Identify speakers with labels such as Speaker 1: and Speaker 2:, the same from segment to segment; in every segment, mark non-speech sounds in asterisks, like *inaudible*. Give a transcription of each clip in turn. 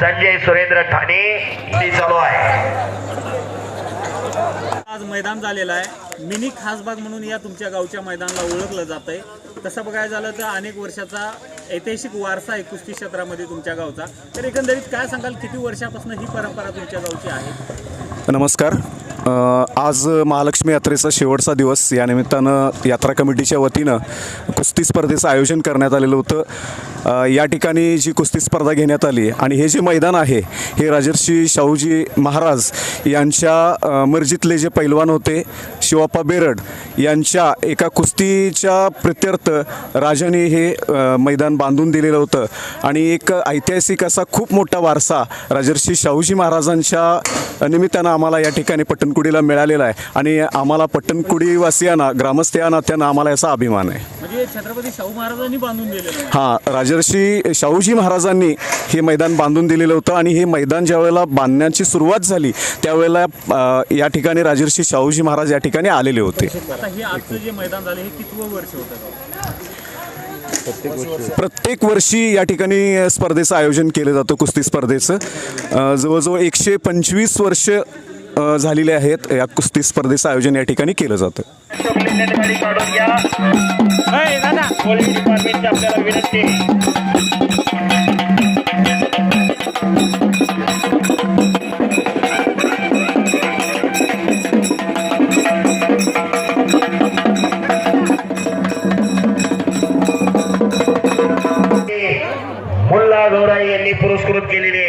Speaker 1: संजय सुरेंद्र ठाणे ती चालू आहे.
Speaker 2: आज मैदान झालेलं आहे. मिनी खासबाग म्हणून या तुमच्या गावच्या मैदानाला ओळखलं जात आहे तसं बघायला झालं तर अनेक वर्षाचा ऐतिहासिक वारसा आहे कुस्ती क्षेत्रामध्ये तुमच्या गावचा. तर एकंदरीत काय सांगाल किती वर्षापासून ही परंपरा तुमच्या गावची आहे?
Speaker 3: नमस्कार. आज महालक्ष्मी यात्रेचा शेवटचा दिवस. या निमित्तानं यात्रा कमिटीच्या वतीनं कुस्ती स्पर्धेचं आयोजन करण्यात आलेलं होतं. या ठिकाणी जी कुस्ती स्पर्धा घेण्यात आली आणि हे जे मैदान आहे हे राजर्षी शाहूजी महाराज यांच्या मर्जीतले जे पैलवान होते शिवाप्पा बेरड यांच्या एका कुस्तीच्या प्रित्यर्थ राजाने हे मैदान बांधून दिलेलं होतं. आणि एक ऐतिहासिक असा खूप मोठा वारसा राजर्षी शाहूजी महाराजांच्या निमित्तानं आम्हाला या ठिकाणी पट्टणकुडीला मिळालेला आहे. आणि आम्हाला पट्टणकुडी वासियांना ग्रामस्थयांना त्यांना आम्हाला याचा अभिमान आहे.
Speaker 2: म्हणजे छत्रपती शाहू महाराजांनी बांधून दिलेलं आहे.
Speaker 3: हां राजर्षी शाहूजी महाराजांनी हे मैदान बांधून दिलेलं होतं आणि हे मैदान ज्यावेळेला बांधण्याची सुरुवात झाली त्यावेळेला या ठिकाणी राजर्षी शाहूजी महाराज या ठिकाणी आलेले होते.
Speaker 2: आता हे आजचं जे मैदान झालं हे कितवं वर्ष होतं गाव?
Speaker 3: प्रत्येक वर्षी या ठिकाणी स्पर्धेचं आयोजन केलं जातं कुस्ती स्पर्धेचं. जवळजवळ एकशे पंचवीस वर्ष झालेले आहेत. या कुस्ती स्पर्धेचं आयोजन या ठिकाणी केलं जातं.
Speaker 1: गाडी काढून घ्या पोलीस डिपार्टमेंटची आपल्याला विनंती पुरस्कृत केलेले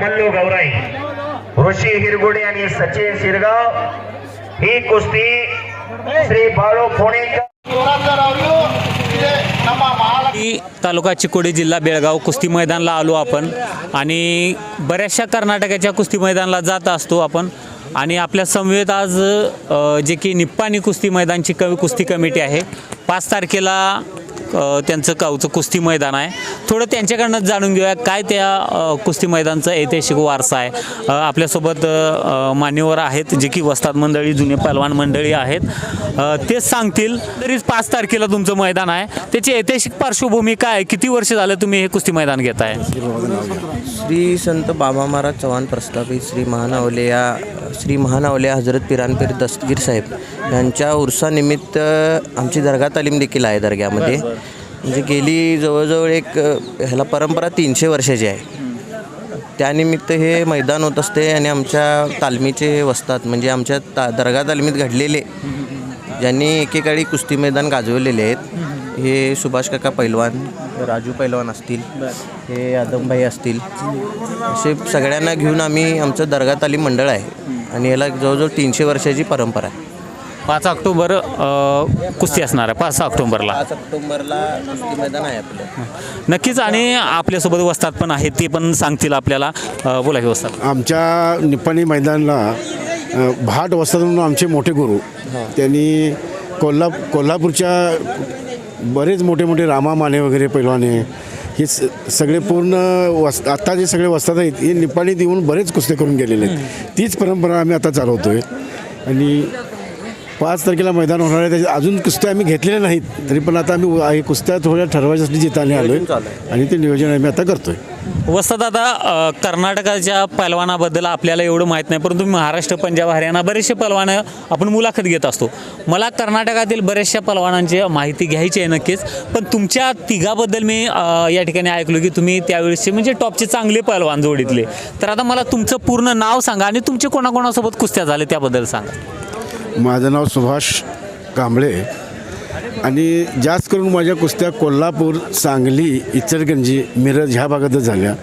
Speaker 1: मल्लू गौराई ऋषी हिरगुडे आणि सचिन शिरगाव. ही कुस्ती श्री बाळू फोणेकर
Speaker 2: तालुका चिकोडी जिल्हा बेळगाव कुस्ती मैदानला आलो आपण आणि बऱ्याचशा कर्नाटकाच्या कुस्ती मैदानाला जात असतो आपण. आणि आपल्या समवेत आज जे की निप्पाणी कुस्ती मैदानची कवी कुस्ती कमिटी आहे. पाच तारखेला त्यांचं गावचं कुस्ती मैदान आहे. थोडं त्यांच्याकडनं जाणून घेऊया काय त्या कुस्ती मैदानचा ऐतिहासिक वारसा आहे. आपल्यासोबत मान्यवर आहेत जे की वस्ताद मंडळी जुने पहलवान मंडळी आहेत. तेच सांगतील तरीच पाच तारखेला तुमचं मैदान आहे. त्याची ऐतिहासिक पार्श्वभूमी काय किती वर्ष झालं तुम्ही हे कुस्ती मैदान घेताय?
Speaker 4: श्री संत बाबा महाराज चव्हाण प्रस्थापित श्री महानावले या श्री महानावले हजरत पिरानपीर दस्तगीर साहेब यांच्या उर्सानिमित्त आमची दर्गा तालीम देखील आहे दर्ग्यामध्ये. म्हणजे गेली जवळजवळ एक ह्याला परंपरा तीनशे वर्षाची आहे. त्यानिमित्त हे मैदान होत असते आणि आमच्या तालमीचे वसतात म्हणजे आमच्या ता दर्गा तालमीत घडलेले ज्यांनी एकेकाळी कुस्ती मैदान गाजवलेले आहेत. हे सुभाष काका पैलवान राजू पैलवान असतील हे आदमभाई असतील असे सगळ्यांना घेऊन आम्ही आमचं दर्गा तालीम मंडळ आहे. आणि याला जवळजवळ तीनशे वर्षाची परंपरा आहे.
Speaker 2: पाच ऑक्टोबर अ, कुस्ती असणार आहे पाच ऑक्टोबरला.
Speaker 4: पाच ऑक्टोबरला कुस्ती मैदान आहे आपलं.
Speaker 2: नक्कीच आणि आपल्यासोबत वस्तात पण आहेत ते पण सांगतील आपल्याला. अ, बोला की वस्तात
Speaker 5: आमच्या निप्पाणी मैदानाला अ, भाट वस्ताद म्हणून आमचे मोठे गुरु. त्यांनी कोल्हा कोल्हापूरच्या बरेच मोठे मोठे रामा माने वगैरे पैलवाने हे स सगळे पूर्ण वस आत्ता जे सगळे वस्ताद आहेत हे निप्पाणीत येऊन बरेच कुस्ते करून गेलेले आहेत. तीच परंपरा आम्ही आता चालवतो आहे आणि पाच तारखेला मैदान होणार आहे त्याच्या अजून कुस्त्या आम्ही घेतलेल्या नाहीत तरी पण आता आम्ही कुस्त्या थोड्या ठरवायच्यासाठी जिथं आलो आहे. आणि ते नियोजन आम्ही आता करतो आहे
Speaker 2: वस्तात दादा कर्नाटकाच्या पैलवानाबद्दल आपल्याला एवढं माहीत नाही परंतु महाराष्ट्र पंजाब हरियाणा बरेचसे पैलवान आपण मुलाखत घेत असतो. मला कर्नाटकातील बऱ्याचशा पैलवानांची माहिती घ्यायची आहे नक्कीच पण तुमच्या तिघाबद्दल मी या ठिकाणी ऐकलो की तुम्ही त्यावेळेसचे म्हणजे टॉपचे चांगले पैलवान जोडीतले. तर आता मला तुमचं पूर्ण नाव सांगा आणि तुमचे कोणाकोणासोबत कुस्त्या झाले त्याबद्दल सांगा.
Speaker 5: माझं नाव सुभाष कांबळे. आणि जास्त करून माझ्या कुस्त्या कोल्हापूर सांगली इचलगंजी मिरज ह्या भागातच झाल्या.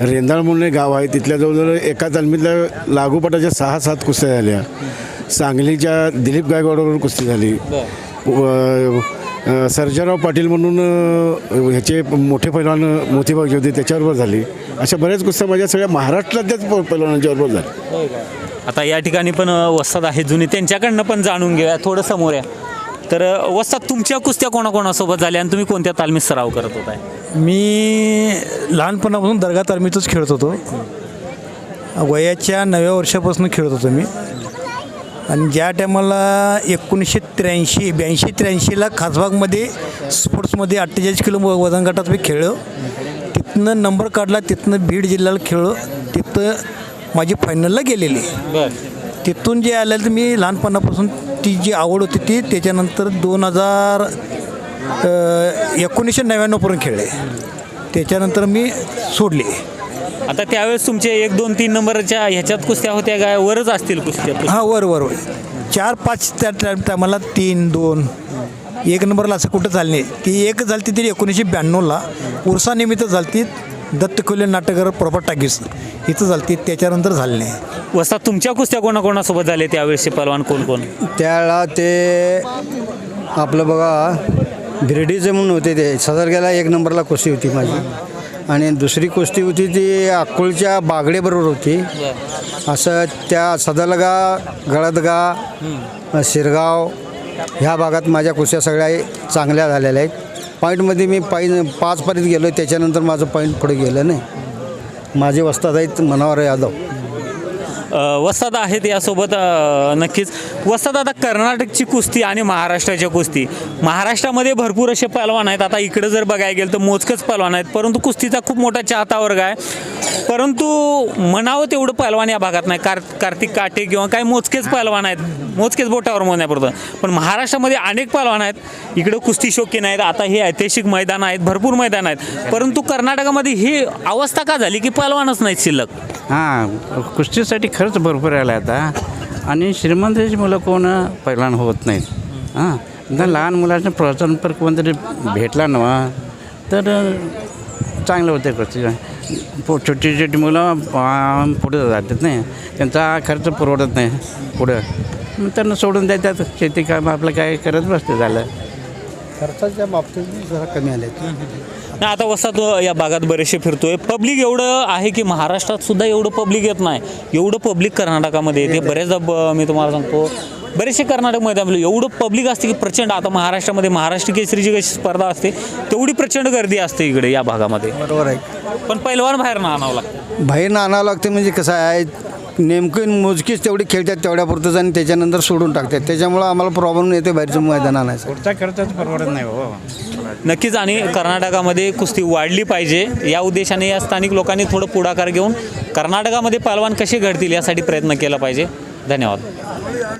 Speaker 5: रेंदाळ म्हणून गाव आहे तिथल्या जवळजवळ एका तालमीतल्या लागोपाटाच्या सहा सात कुस्त्या झाल्या. सांगलीच्या दिलीप गायकवाडवर कुस्ती झाली. व- सर्जाराव पाटील म्हणून ह्याचे मोठे पैलवान मोतीबाग होते त्याच्याबरोबर झाली. अशा बऱ्याच कुस्त्या माझ्या सगळ्या महाराष्ट्रातल्याच प- पैलवानांच्या बरोबर झाल्या.
Speaker 2: आता या ठिकाणी पण अ, वस्ताद आहेत त्यांच्याकडनं पण जाणून घेऊया थोडं समोर या. तर अ, वस्ताद तुमच्या कुस्त्या कोणाकोणासोबत झाल्या आणि तुम्ही कोणत्या तालमीत सराव करत होताय
Speaker 6: मी लहानपणापासून दर्गा तालमीतच खेळत होतो. वयाच्या नव्या वर्षापासून खेळत होतो मी. आणि ज्या टायमाला एकोणीसशे त्र्याऐंशी ब्याऐंशी त्र्याऐंशीला खासबागमध्ये स्पोर्ट्समध्ये अठ्ठेचाळीस किलो वजन गटात मी खेळलो. तिथनं नंबर काढला तिथनं बीड जिल्ह्याला खेळ तिथं माझी फायनलला गेलेली. तिथून जे आलं तर मी लहानपणापासून ती जी आवड होती ती त्याच्यानंतर दोन हजार एकोणीसशे नव्याण्णवपर्यंत खेळले. त्याच्यानंतर मी सोडले.
Speaker 2: आता त्यावेळेस तुमचे एक दोन तीन नंबरच्या ह्याच्यात कुस्त्या होत्या काय वरच असतील कुस्त्या?
Speaker 6: हां वर वर वर. चार पाच त्या टायमाला तीन दोन. एक नंबरला असं कुठं झालं नाही. ती एक झाली ती एकोणीसशे ब्याण्णवला. उरसानिमित्त झाली दत्त खुले नाटकगर प्रॉपर टाकीस इथं झाली त्याच्यानंतर झाली नाही.
Speaker 2: वस्तात तुमच्या कुस्त्या कोणाकोणासोबत झाले त्यावेळेसचे पलवान कोण कोण?
Speaker 7: त्यावेळेला ते आपलं बघा गिरडीचे म्हणून होते ते. सदरग्याला एक नंबरला कुस्ती होती माझी. आणि दुसरी कुस्ती होती ती अक्कोळच्या बागडेबरोबर होती. असं त्या सदलगा गळदगा शिरगाव ह्या भागात माझ्या कुस्त्या सगळ्या चांगल्या झालेल्या आहेत. पॉईंटमध्ये मी पाई पाचपर्यंत गेलो त्याच्यानंतर माझं पॉईंट पुढे गेलं नाही. माझे वस्ताद आहेत मनावर यादव
Speaker 2: वस्ताद आहेत यासोबत नक्कीच. वस्ताद आता कर्नाटकची कुस्ती आणि महाराष्ट्राच्या कुस्ती. महाराष्ट्रामध्ये भरपूर असे पहलवान आहेत. आता इकडं जर बघायला गेलं तर मोजकच पहलवान आहेत. परंतु कुस्तीचा खूप मोठा चाहता वर्ग आहे. परंतु म्हणावं तेवढं पहलवान या भागात नाही. कार कार्तिक काटे किंवा काही मोजकेच पहलवान आहेत. मोजकेच बोटावर मोजण्यापुरतं पण महाराष्ट्रामध्ये अनेक पहलवान आहेत. इकडं कुस्ती शोकीन आहेत. आता हे ऐतिहासिक मैदान आहेत. भरपूर मैदान आहेत. परंतु कर्नाटकामध्ये ही अवस्था का झाली की पहलवानच नाहीत शिल्लक?
Speaker 8: हां कुस्तीसाठी खर्च भरपूर आला आता. आणि श्रीमंताची मुलं कोण पैलवान होत नाहीत. हां. जर लहान मुलाचं प्रोत्साहन पर कोणतरी भेटला ना तर चांगलं होतं कुस्ती पो छोटी छोटी मुलं पुढे जातात नाही. त्यांचा खर्च परवडत नाही पुढं. मग त्यांना सोडून देतात. शेती काम आपलं काय करत बसते झालं.
Speaker 7: खर्चाच्या बाबतीत जरा कमी आले
Speaker 2: नाही *laughs* आता वसा तो या भागात बरेचसे फिरतोय. पब्लिक एवढं आहे की महाराष्ट्रात सुद्धा एवढं पब्लिक येत नाही. एवढं पब्लिक कर्नाटकामध्ये येते बरेचदा ब- मी तुम्हाला सांगतो बरेचसे कर्नाटकमध्ये आपलं एवढं पब्लिक असते की प्रचंड आता महाराष्ट्रामध्ये महाराष्ट्र केसरीची कशी स्पर्धा असते तेवढी प्रचंड गर्दी असते इकडे या भागामध्ये.
Speaker 7: बरोबर आहे.
Speaker 2: पण पैलवान बाहेर ना आणावं लागतं.
Speaker 7: बाहेर आणावं लागते म्हणजे कसं आहे नेमकं मोजकीच तेवढी खेळतात तेवढ्यापुरतंच आणि त्याच्यानंतर सोडून टाकतात. त्याच्यामुळं आम्हाला प्रॉब्लेम येते बाहेरचं मैदान आणायचं.
Speaker 8: पुढचा खर्चच परवडत नाही हो.
Speaker 2: नक्कीच आणि कर्नाटकामध्ये कुस्ती वाढली पाहिजे. या उद्देशाने या स्थानिक लोकांनी थोडं पुढाकार घेऊन कर्नाटकामध्ये पहलवान कसे घडतील यासाठी प्रयत्न केला पाहिजे. धन्यवाद.